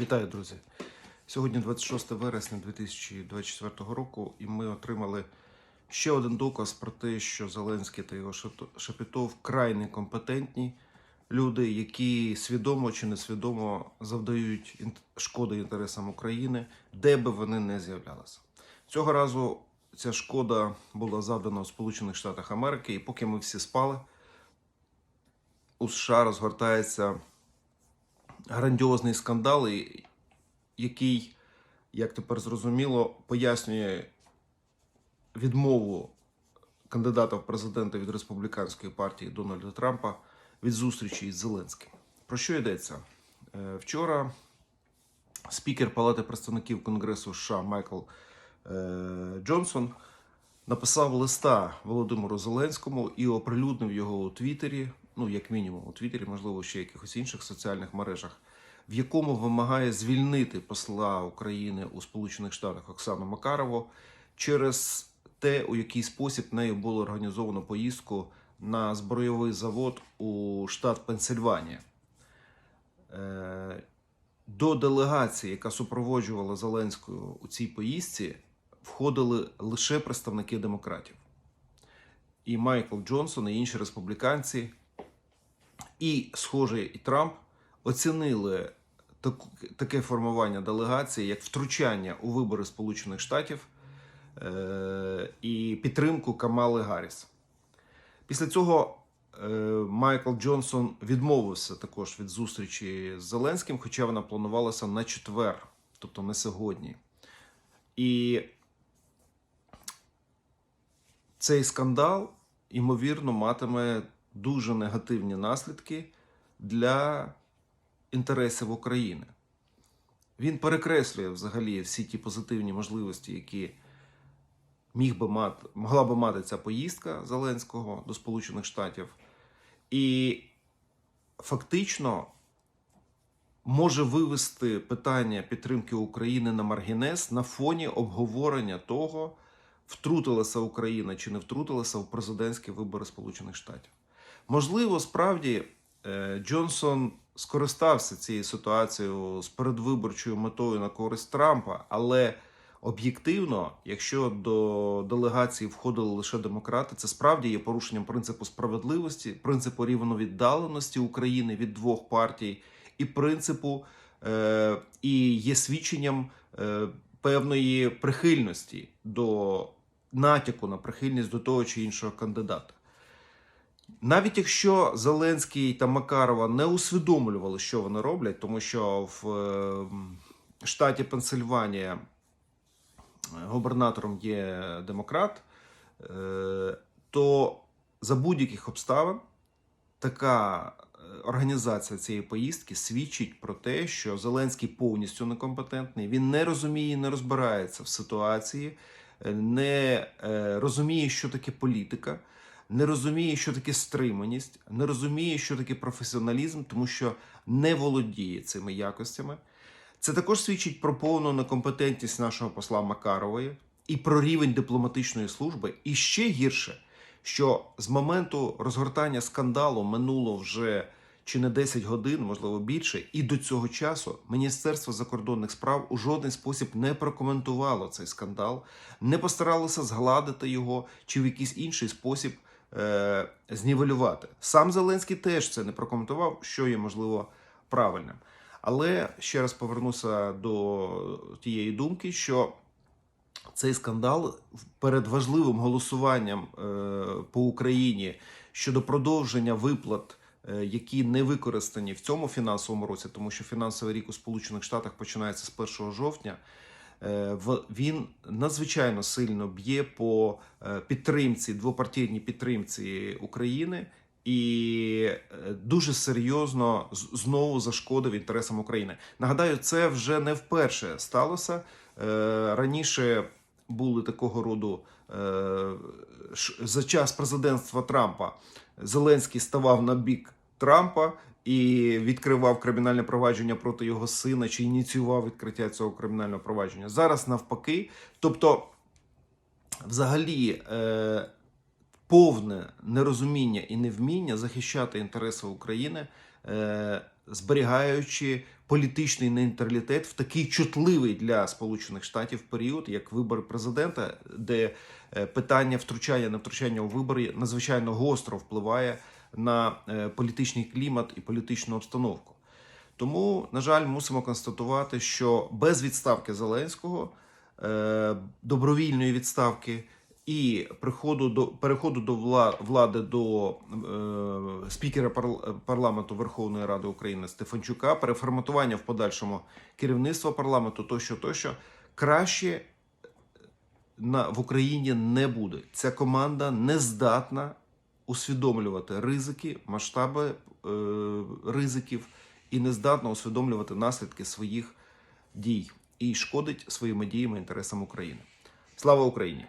Вітаю, друзі! Сьогодні 26 вересня 2024 року, і ми отримали ще один доказ про те, що Зеленський та його Шапітов вкрай некомпетентні люди, які свідомо чи несвідомо завдають шкоди інтересам України, де би вони не з'являлися. Цього разу ця шкода була завдана у Сполучених Штатах Америки, і поки ми всі спали, у США розгортається грандіозний скандал, який, як тепер зрозуміло, пояснює відмову кандидата в президенти від республіканської партії Дональда Трампа від зустрічі із Зеленським. Про що йдеться? Е, Вчора спікер Палати представників Конгресу США Майкл е, Джонсон написав листа Володимиру Зеленському і оприлюднив його у Твіттері, ну як мінімум у Твіттері, можливо, ще якихось інших соціальних мережах, в якому вимагає звільнити посла України у Сполучених Штатах Оксану Макарову через те, у який спосіб нею було організовано поїздку на збройовий завод у штат Пенсильванія. Е, До делегації, яка супроводжувала Зеленського у цій поїздці, входили лише представники демократів. І Майкл Джонсон, і інші республіканці, і, схоже, і Трамп оцінили таке формування делегації як втручання у вибори Сполучених Штатів е- і підтримку Камали Гарріс. Після цього е, Майкл Джонсон відмовився також від зустрічі з Зеленським, хоча вона планувалася на четвер, тобто не сьогодні. І цей скандал, ймовірно, матиме дуже негативні наслідки для інтересів України. Він перекреслює взагалі всі ті позитивні можливості, які міг би мати, могла би мати ця поїздка Зеленського до Сполучених Штатів, і фактично може вивести питання підтримки України на маргінес на фоні обговорення того, втрутилася Україна чи не втрутилася в президентські вибори Сполучених Штатів. Можливо, справді е, Джонсон скористався цією ситуацією з передвиборчою метою на користь Трампа, але об'єктивно, якщо до делегації входили лише демократи, це справді є порушенням принципу справедливості, принципу рівновіддаленості України від двох партій, і принципу е, і є свідченням е, певної прихильності до натяку на прихильність до того чи іншого кандидата. Навіть якщо Зеленський та Макарова не усвідомлювали, що вони роблять, тому що в е, штаті Пенсильванія губернатором є демократ, е, то за будь-яких обставин така е, організація цієї поїздки свідчить про те, що Зеленський повністю некомпетентний, він не розуміє, не розбирається в ситуації, е, не е, розуміє, що таке політика. Не розуміє, що таке стриманість, не розуміє, що таке професіоналізм, тому що не володіє цими якостями. Це також свідчить про повну некомпетентність нашого посла Макарової і про рівень дипломатичної служби. І ще гірше, що з моменту розгортання скандалу минуло вже чи не 10 годин, можливо більше, і до цього часу Міністерство закордонних справ у жодний спосіб не прокоментувало цей скандал, не постаралося згладити його чи в якийсь інший спосіб е- знівелювати. Сам Зеленський теж це не прокоментував, що є можливо правильним. Але ще раз повернуся до тієї думки, що цей скандал перед важливим голосуванням е, по Україні щодо продовження виплат, е, які не використані в цьому фінансовому році, тому що фінансовий рік у Сполучених Штатах починається з 1 жовтня. Е, Він надзвичайно сильно б'є по е, підтримці, двопартійній підтримці України і е, дуже серйозно знову зашкодив інтересам України. Нагадаю, це вже не вперше сталося. Раніше були такого роду за час президентства Трампа Зеленський ставав на бік Трампа і відкривав кримінальне провадження проти його сина чи ініціював відкриття цього кримінального провадження. Зараз навпаки, тобто, взагалі. Е, повне нерозуміння і невміння захищати інтереси України, е, зберігаючи політичний нейтралітет в такий чутливий для Сполучених Штатів період, як вибори президента, де е, питання втручання не втручання у вибори надзвичайно гостро впливає на е, політичний клімат і політичну обстановку. Тому, на жаль, мусимо констатувати, що без відставки Зеленського, е, добровільної відставки і приходу до переходу до влади до е, спікера парл- парламенту Верховної Ради України Стефанчука, переформатування в подальшому керівництва парламенту, тощо, тощо краще на в Україні не буде. Ця команда не здатна усвідомлювати ризики, масштаби е, ризиків і не здатна усвідомлювати наслідки своїх дій і шкодить своїми діями інтересам України. Слава Україні!